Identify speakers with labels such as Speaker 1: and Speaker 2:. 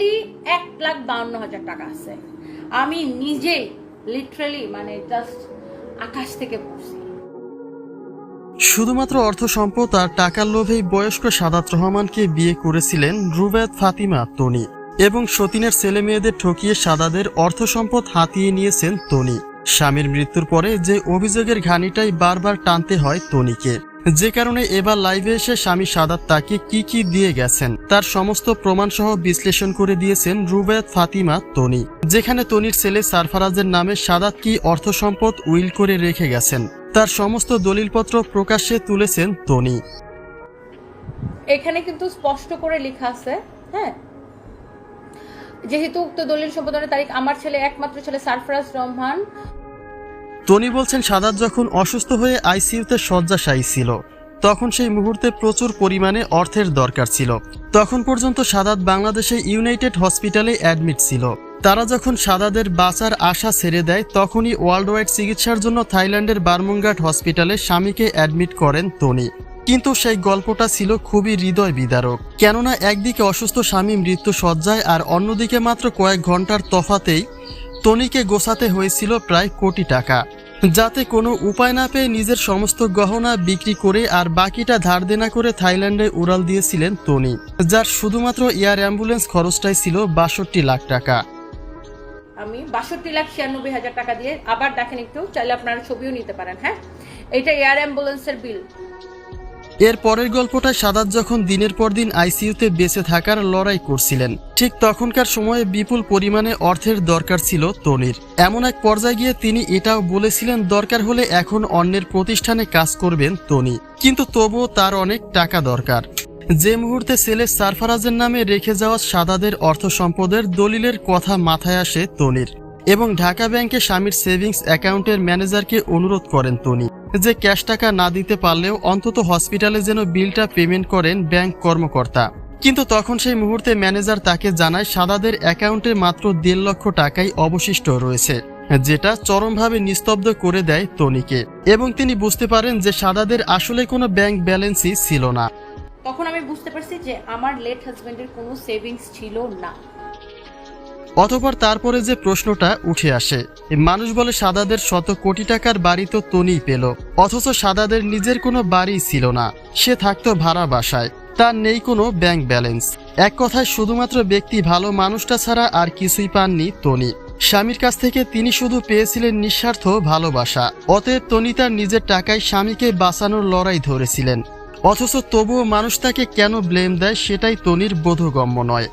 Speaker 1: Only এক লাখ বাউন্ন হাজার টাকা আছে। আমি নিজেই লিটারালি মানে জাস্ট আকাশ থেকে পড়ছি।
Speaker 2: শুধুমাত্র অর্থ সম্পদ আর টাকার লোভেই বয়স্ক সাদাত রহমানকে বিয়ে করেছিলেন রুবায়ত ফাতিমা তনি এবং সতীনের ছেলে মেয়েদের ঠকিয়ে সাদাদের অর্থ সম্পদ হাতিয়ে নিয়েছেন তনি। স্বামীর মৃত্যুর পরে যে অভিযোগের ঘানিটাই বারবার টানতে হয় তনিকে। যে কারণে এবার লাইভে এসে স্বামী সাদাত তাকে কি কি দিয়ে গেছেন, তার সমস্ত প্রমাণসহ বিশ্লেষণ করে দিয়েছেন রুবায়ত, ফাতিমা, তনি। যেখানে তনির ছেলে সারফারাজের নামে সাদাত কি অর্থ সম্পদ উইল করে রেখে গেছেন, তার সমস্ত দলিলপত্র প্রকাশ্যে তুলেছেন তনি।
Speaker 1: এখানে কিন্তু স্পষ্ট করে লেখা আছে হ্যাঁ? যেহেতু উক্ত দলিল সম্পাদনের তারিখ আমার ছেলে, একমাত্র ছেলে সারফরাজ রহমান
Speaker 2: টনি বলছেন, সাদাত যখন অসুস্থ হয়ে আইসিইউতে শয্যাশায়ী ছিল, তখন সেই মুহূর্তে প্রচুর পরিমাণে অর্থের দরকার ছিল। তখন পর্যন্ত সাদাত বাংলাদেশে ইউনাইটেড হসপিটালে অ্যাডমিট ছিল। তারা যখন সাদাদের বাঁচার আশা ছেড়ে দেয়, তখনই ওয়ার্ল্ড ওয়াইড চিকিৎসার জন্য থাইল্যান্ডের বার্মুঙ্গাট হসপিটালে স্বামীকে অ্যাডমিট করেন টনি কিন্তু সেই গল্পটা ছিল খুবই হৃদয় বিদারক কেননা একদিকে অসুস্থ স্বামী মৃত্যু সজ্জায় আর অন্যদিকে মাত্র কয়েক ঘণ্টার তফাতেই টনিকে গোছাতে হয়েছিল প্রায় কোটি টাকা। যাতে কোনো উপায় না পেয়ে নিজের সমস্ত গহনা বিক্রি করে আর বাকিটা ধার দেনা করে থাইল্যান্ডে উড়াল দিয়েছিলেন তনি যার শুধুমাত্র এয়ার অ্যাম্বুলেন্স খরচটাই ছিল বাষট্টি লাখ টাকা।
Speaker 1: আমি বাষট্টি লাখ ছিয়ানব্বই হাজার টাকা দিয়ে আবার দেখেন একটু, চাইলে আপনারা ছবিও নিতে পারেন হ্যাঁ? এটা এয়ার অ্যাম্বুলেন্সের বিল।
Speaker 2: এর পরের গল্পটা সাদাত যখন দিনের পর দিন আইসিইউতে বেঁচে থাকার লড়াই করছিলেন, ঠিক তখনকার সময়ে বিপুল পরিমাণে অর্থের দরকার ছিল তনির। এমন এক পর্যায়ে গিয়ে তিনি এটাও বলেছিলেন, দরকার হলে এখন অন্যের প্রতিষ্ঠানে কাজ করবেন তনি, কিন্তু তবুও তার অনেক টাকা দরকার। যে মুহূর্তে ছেলে সারফারাজের নামে রেখে যাওয়া সাদাদের অর্থ সম্পদের দলিলের কথা মাথায় আসে তনির। এবং ঢাকা ব্যাংকে স্বামীর সেভিংস অ্যাকাউন্টের ম্যানেজারকে অনুরোধ করেন তনি যে ক্যাশ টাকা না দিতে পারলেও অন্তত হসপিটালে যেন বিলটা পেমেন্ট করেন ব্যাংক কর্মকর্তা। কিন্তু তখন সেই মুহূর্তে ম্যানেজার তাকে জানায় সাদাদের অ্যাকাউন্টে মাত্র দেড় লক্ষ টাকাই অবশিষ্ট রয়েছে, যেটা চরমভাবে নিস্তব্ধ করে দেয় তনিকে এবং তিনি বুঝতে পারেন যে সাদাদের আসলে কোনো ব্যাংক ব্যালেন্সই ছিল না।
Speaker 1: তখন আমি বুঝতে পারছি যে আমার লেট হাজবেন্ডের কোনো সেভিংস ছিল না।
Speaker 2: অতপর তারপরে যে প্রশ্নটা উঠে আসে মানুষ বলে সাদাদের শত কোটি টাকার বাড়ি তো তনিই পেল, অথচ সাদাদের নিজের কোনো বাড়ি ছিল না, সে থাকতো ভাড়া বাসায়, তার নেই কোনো ব্যাংক ব্যালেন্স। এক কথায় শুধুমাত্র ব্যক্তি ভালো মানুষটা ছাড়া আর কিছুই পাননি তনি। স্বামীর কাছ থেকে তিনি শুধু পেয়েছিলেন নিঃস্বার্থ ভালোবাসা, অতএব তনি তার নিজের টাকায় স্বামীকে বাঁচানোর লড়াই ধরেছিলেন। অথচ তবুও মানুষ তাকে কেন ব্লেম দেয় সেটাই তনির বোধগম্য নয়।